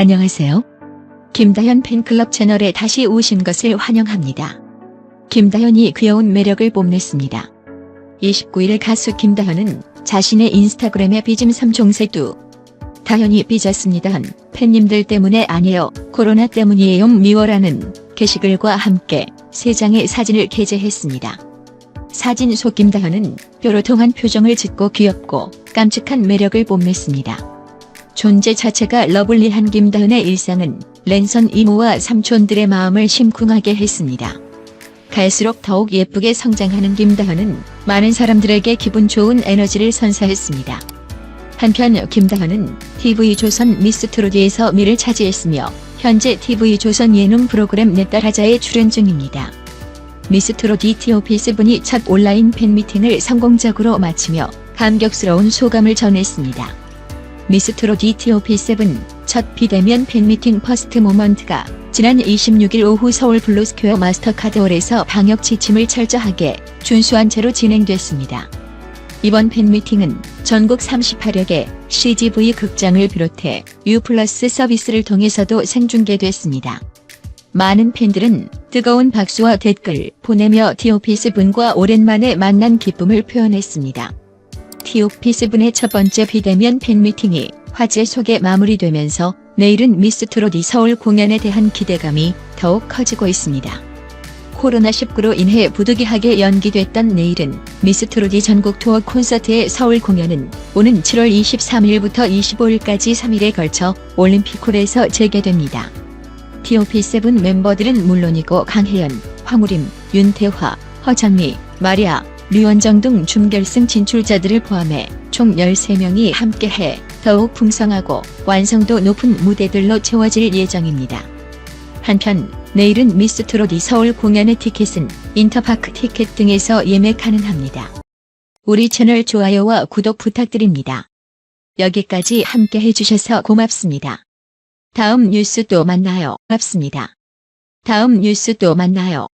안녕하세요. 김다현 팬클럽 채널에 다시 오신 것을 환영합니다. 김다현이 귀여운 매력을 뽐냈습니다. 29일 가수 김다현은 자신의 인스타그램에 삐짐 3종세두 다현이 삐졌습니다 한 팬님들 때문에 아니에요. 코로나 때문이에요. 미워라는 게시글과 함께 세 장의 사진을 게재했습니다. 사진 속 김다현은 뾰로통한 표정을 짓고 귀엽고 깜찍한 매력을 뽐냈습니다. 존재 자체가 러블리한 김다현의 일상은 랜선 이모와 삼촌들의 마음을 심쿵하게 했습니다. 갈수록 더욱 예쁘게 성장하는 김다현은 많은 사람들에게 기분 좋은 에너지를 선사했습니다. 한편 김다현은 TV조선 미스트로디에서 미를 차지했으며 현재 TV조선 예능 프로그램 내 딸 하자에 출연 중입니다. 미스트로디 티오피스 분이 첫 온라인 팬미팅을 성공적으로 마치며 감격스러운 소감을 전했습니다. 미스트로 DTOP7 첫 비대면 팬미팅 퍼스트 모먼트가 지난 26일 오후 서울 블루스퀘어 마스터카드홀에서 방역 지침을 철저하게 준수한 채로 진행됐습니다. 이번 팬미팅은 전국 38여 개 CGV 극장을 비롯해 U 플러스 서비스를 통해서도 생중계됐습니다. 많은 팬들은 뜨거운 박수와 댓글 보내며 티오피스 분과 오랜만에 만난 기쁨을 표현했습니다. 티오피스 분의 첫 번째 비대면 팬미팅이 화제 속에 마무리되면서 내일은 미스트로디 서울 공연에 대한 기대감이 더욱 커지고 있습니다. 코로나19로 인해 부득이하게 연기됐던 내일은 미스트로디 전국 투어 콘서트의 서울 공연은 오는 7월 23일부터 25일까지 3일에 걸쳐 올림픽홀에서 재개됩니다. TOP7 멤버들은 물론이고 강혜연, 황우림, 윤태화, 허정미, 마리아, 류원정 등 준결승 진출자들을 포함해 총 13명이 함께해 더욱 풍성하고 완성도 높은 무대들로 채워질 예정입니다. 한편 내일은 미스트로디 서울 공연의 티켓은 인터파크 티켓 등에서 예매 가능합니다. 우리 채널 좋아요와 구독 부탁드립니다. 여기까지 함께 해주셔서 고맙습니다. 다음 뉴스 또 만나요. 고맙습니다. 다음 뉴스 또 만나요.